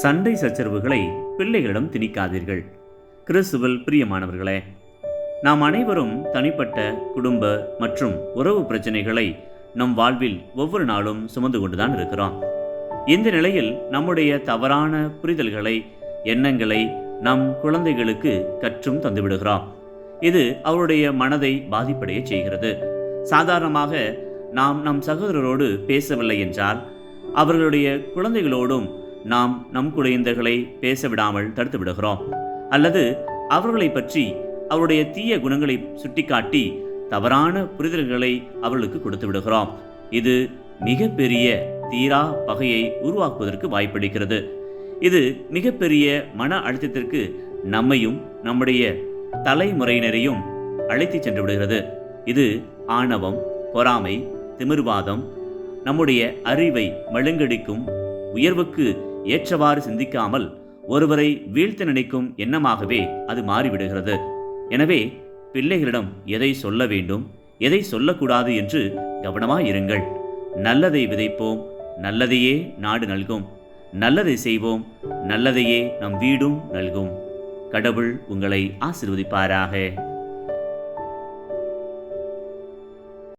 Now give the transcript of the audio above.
சண்டை சச்சரவுகளை பிள்ளைகளிடம் திணிக்காதீர்கள். கிறிஸ்துவில் பிரியமானவர்களே நாம் அனைவரும் தனிப்பட்ட குடும்ப மற்றும் உறவு பிரச்சனைகளை நம் வாழ்வில் ஒவ்வொரு நாளும் சுமந்து கொண்டுதான் இருக்கிறோம். இந்த நிலையில் நம்முடைய தவறான புரிதல்களை எண்ணங்களை நம் குழந்தைகளுக்கு கற்றும் தந்துவிடுகிறோம். இது அவருடைய மனதை பாதிப்படைய செய்கிறது. சாதாரணமாக நாம் நம் சகோதரரோடு பேசவில்லை என்றால் அவர்களுடைய குழந்தைகளோடும் நாம் நம் குழந்தைகளை பேச விடாமல் தடுத்து விடுகிறோம் அல்லது அவர்களை பற்றி அவருடைய தீய குணங்களை சுட்டிக்காட்டி தவறான புரிதல்களை அவர்களுக்கு கொடுத்து விடுகிறோம் இது மிகப்பெரிய தீரா பகையை உருவாக்குவதற்கு வாய்ப்பளிக்கிறது. இது மிகப்பெரிய மன அழுத்தத்திற்கு நம்மையும் நம்முடைய தலைமுறையினரையும் அழைத்து சென்று விடுகிறது. இது ஆணவம் பொறாமை திமிர்வாதம் நம்முடைய அறிவை மழுங்கடிக்கும் உயர்வுக்கு ஏற்றவாறு சிந்திக்காமல் ஒருவரை வீழ்த்த நினைக்கும் எண்ணமாகவே அது மாறிவிடுகிறது. எனவே பிள்ளைகளிடம் எதை சொல்ல வேண்டும் எதை சொல்லக்கூடாது என்று கவனமாயிருங்கள். நல்லதை விதைப்போம் நல்லதையே நாடு நல்கும். நல்லதை செய்வோம் நல்லதையே நம் வீடும் நல்கும். கடவுள் உங்களை ஆசிர்வதிப்பாராக.